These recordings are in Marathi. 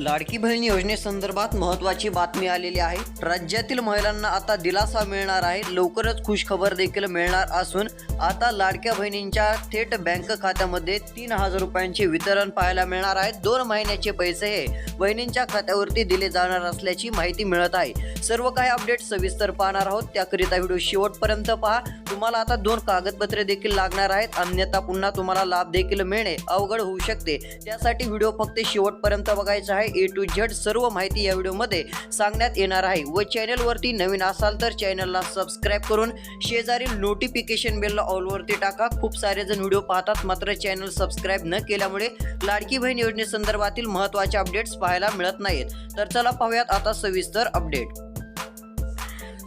लाडकी बहीण योजनेसंदर्भात महत्त्वाची बातमी आलेली आहे. राज्यातील महिलांना आता दिलासा मिळणार आहे. लवकरच खुशखबर देखील मिळणार असून आता लाडक्या बहिणींच्या थेट बँक खात्यामध्ये तीन हजार रुपयांचे वितरण पाहायला मिळणार आहे. दोन महिन्याचे पैसे हे बहिणींच्या खात्यावरती दिले जाणार असल्याची माहिती मिळत आहे. सर्व काही अपडेट सविस्तर पाहणार आहोत. त्याकरिता व्हिडिओ शेवटपर्यंत पहा. तुम्हाला आता दोन कागदपत्रे देखील लागणार आहेत. अन्यथा पुन्हा तुम्हाला लाभ देखील मिळणे अवघड होऊ शकते. त्यासाठी व्हिडिओ फक्त शेवटपर्यंत बघायचा आहे. ए टू झेड सर्व माहिती या व्हिडिओमध्ये सांगण्यात येणार आहे. व चॅनलवरती नवीन असाल तर चॅनलला सबस्क्राईब करून शेजारील नोटिफिकेशन बेलला ऑलवरती टाका. खूप सारे जण व्हिडिओ पाहतात मात्र चॅनल सबस्क्राईब न केल्यामुळे लाडकी बहीण योजनेसंदर्भातील महत्त्वाचे अपडेट्स पाहायला मिळत नाहीत. तर चला पाहूयात आता सविस्तर अपडेट.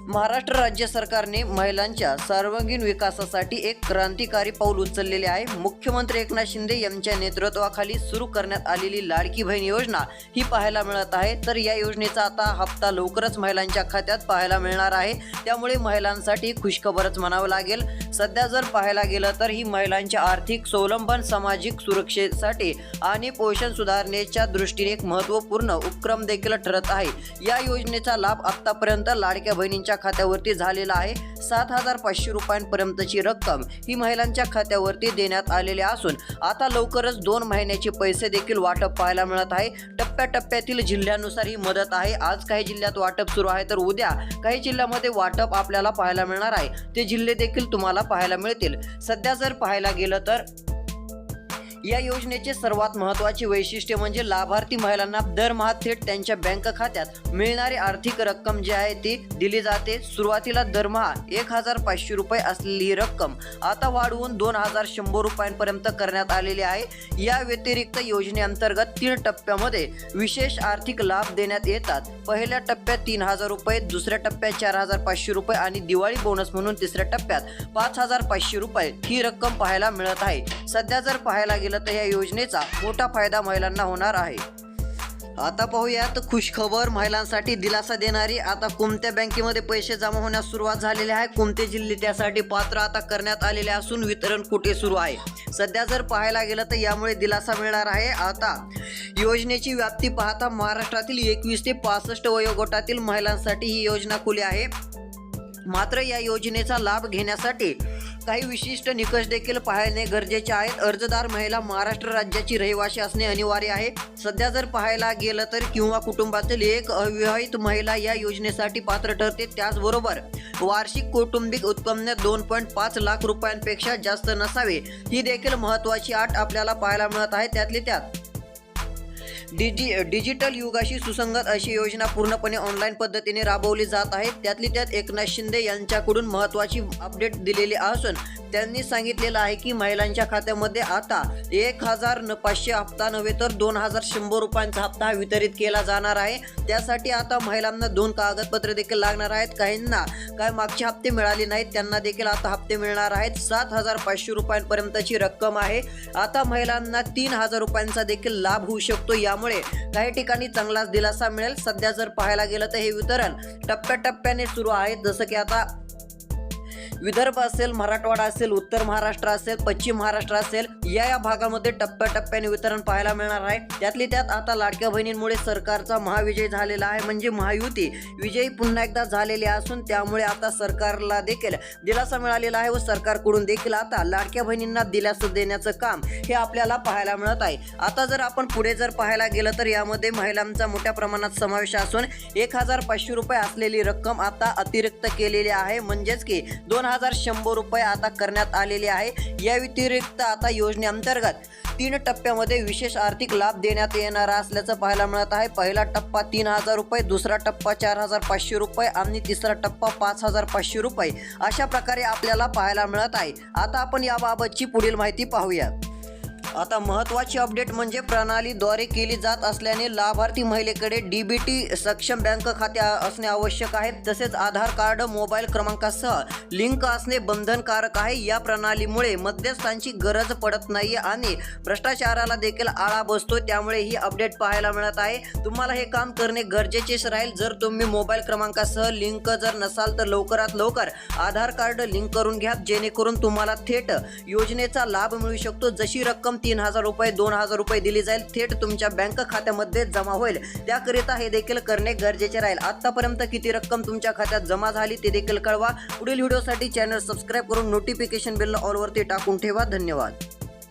महाराष्ट्र राज्य सरकारने महिलांच्या सर्वांगीण विकासासाठी एक क्रांतिकारी पाऊल उचललेले आहे. मुख्यमंत्री एकनाथ शिंदे यांच्या नेतृत्वाखाली सुरू करण्यात आलेली लाडकी बहीण योजना ही पाहायला मिळत आहे. तर या योजनेचा आता हप्ता लवकरच महिलांच्या खात्यात पाहायला मिळणार आहे. त्यामुळे महिलांसाठी खुशखबरच म्हणावं लागेल. सध्या जर पाहायला गेलं तर ही महिलांच्या आर्थिक स्वावलंबन सामाजिक सुरक्षेसाठी आणि पोषण सुधारणेच्या दृष्टीने एक महत्त्वपूर्ण उपक्रम देखील ठरत आहे. या योजनेचा लाभ आत्तापर्यंत लाडक्या बहिणींच्या खात्यावरती झालेला आहे. सात हजार पाचशे रुपयांपर्यंतची रक्कम ही महिलांच्या खात्यावरती देण्यात आलेली असून आता लवकरच दोन महिन्याचे पैसे देखील वाटप पाहायला मिळत आहे. टप्प्याटप्प्यातील जिल्ह्यानुसार ही मदत आहे. आज काही जिल्ह्यात वाटप सुरू आहे तर उद्या काही जिल्ह्यामध्ये वाटप आपल्याला पाहायला मिळणार आहे. ते जिल्हे देखील तुम्हाला पाहायला मिळतील. सध्या जर पाहायला गेलं तर या योजनेचे सर्वात महत्त्वाचे वैशिष्ट्य म्हणजे लाभार्थी महिलांना दरमहा थेट त्यांच्या बँक खात्यात मिळणारी आर्थिक रक्कम जी आहे ती दिली जाते. सुरुवातीला दरमहा एक हजार पाचशे रुपये असलेली ही रक्कम आता वाढवून दोन हजार शंभर रुपयांपर्यंत करण्यात आलेली आहे. या व्यतिरिक्त योजनेअंतर्गत तीन टप्प्यामध्ये विशेष आर्थिक लाभ देण्यात येतात. पहिल्या टप्प्यात तीन हजार रुपये दुसऱ्या टप्प्यात चार हजार पाचशे रुपये आणि दिवाळी बोनस म्हणून तिसऱ्या टप्प्यात पाच हजार पाचशे रुपये ही रक्कम पाहायला मिळत आहे. सध्या जर पाहायला गेलं तर या योजनेचा मोठा फायदा महिलांना होणार आहे. आता पाहूयात खुशखबर महिलांसाठी दिलासा देणारी आता कोणत्या बँकेमध्ये पैसे जमा होण्यास सुरुवात झालेली आहे? कोणते जिल्हे त्यासाठी पात्र आता करण्यात आलेले असून वितरण कुठे सुरू आहे? सध्या जर पाहायला गेलं तर यामुळे दिलासा मिळणार आहे. आता योजनेची व्याप्ती पाहता महाराष्ट्रातील एकवीस ते पासष्ट वयोगटातील महिलांसाठी ही योजना खुली आहे. मात्र या योजनेचा लाभ घेण्यासाठी काही विशिष्ट निकष देखील पाहणे गरजेचे आहेत. अर्जदार महिला महाराष्ट्र राज्याची रहिवासी असणे अनिवार्य आहे. सध्या जर पाहायला गेलं तर किंवा कुटुंबातील एक अविवाहित महिला या योजनेसाठी पात्र ठरते. त्याचबरोबर वार्षिक कौटुंबिक उत्पन्न दोन पॉईंट पाच लाख रुपयांपेक्षा जास्त नसावे. ही देखील महत्त्वाची आठ आपल्याला पाहायला मिळत आहे. त्यातली त्यात डिजि डिजिटल युगाशी सुसंगत अशी योजना पूर्णपणे ऑनलाईन पद्धतीने राबवली जात आहे. त्यातली त्यात एकनाथ शिंदे यांच्याकडून महत्त्वाची अपडेट दिलेली असून त्यांनी सांगितलेलं आहे की महिलांच्या खात्यामध्ये आता एक हजार न पाचशे हप्ता नव्हे तर दोन हजार शंभर रुपयांचा हप्ता वितरित केला जाणार आहे. त्यासाठी आता महिलांना दोन कागदपत्रे देखील लागणार आहेत. काहींना काय मागचे हप्ते मिळाले नाहीत त्यांना देखील आता हप्ते मिळणार आहेत. सात हजार पाचशे रुपयांपर्यंतची रक्कम आहे. आता महिलांना तीन हजार रुपयांचा देखील लाभ होऊ शकतो. यामुळे काही ठिकाणी चांगलाच दिलासा मिळेल. सध्या जर पाहायला गेलं तर हे वितरण टप्प्याटप्प्याने सुरू आहे. जसं की आता विदर्भ असेल मराठवाडा असेल उत्तर महाराष्ट्र असेल पश्चिम महाराष्ट्र असेल या या भागामध्ये टप्प्याटप्प्याने वितरण पाहायला मिळणार आहे. त्यातली त्यात आता लाडक्या बहिणींमुळे सरकारचा महाविजय झालेला आहे. म्हणजे महायुती विजयी पुन्हा एकदा झालेली असून त्यामुळे आता सरकारला देखील दिलासा मिळालेला आहे व सरकारकडून देखील आता लाडक्या बहिणींना दिलासा देण्याचं काम हे आपल्याला पाहायला मिळत आहे. आता जर आपण पुढे जर पाहायला गेलं तर यामध्ये महिलांचा मोठ्या प्रमाणात समावेश असून एक हजार पाचशे रुपये असलेली रक्कम आता अतिरिक्त केलेली आहे. म्हणजेच की दोन हजार शंभर रुपये आता करण्यात आलेले आहे. या व्यतिरिक्त आता योजनेअंतर्गत तीन टप्प्यामध्ये विशेष आर्थिक लाभ देण्यात येणार असल्याचं पाहायला मिळत आहे. पहिला टप्पा तीन हजार रुपये दुसरा टप्पा चार हजार पाचशे रुपये आणि तिसरा टप्पा पाच हजार पाचशे रुपये अशा प्रकारे आपल्याला पाहायला मिळत आहे. आता आपण याबाबतची पुढील माहिती पाहूया. आता महत्त्वाची अपडेट म्हणजे प्रणालीद्वारे केली जात असल्याने लाभार्थी महिलेकडे डीबीटी सक्षम बँक खाते असणे आवश्यक आहे. तसेच आधार कार्ड मोबाईल क्रमांकासह लिंक असणे बंधनकारक आहे. या प्रणालीमुळे मध्यस्थांची गरज पडत नाही आणि भ्रष्टाचाराला देखील आळा बसतो त्यामुळे ही अपडेट पाहायला मिळत आहे. तुम्हाला हे काम करणे गरजेचेच राहील. जर तुम्ही मोबाईल क्रमांकासह लिंक जर नसाल तर लवकरात लवकर आधार कार्ड लिंक करून घ्या. जेणेकरून तुम्हाला थेट योजनेचा लाभ मिळू शकतो. जशी रक्कम तीन हजार रुपये दोन हजार रुपये दिली जाईल. थेट तुमच्या बँक खात्यामध्ये जमा होईल. त्याकरिता हे देखील करणे गरजेचे राहील. आतापर्यंत किती रक्कम तुमच्या खात्यात जमा झाली ते देखील कळवा. पुढील व्हिडिओसाठी चॅनल सबस्क्राईब करून नोटिफिकेशन बेल ऑलवरती टाकून ठेवा. धन्यवाद.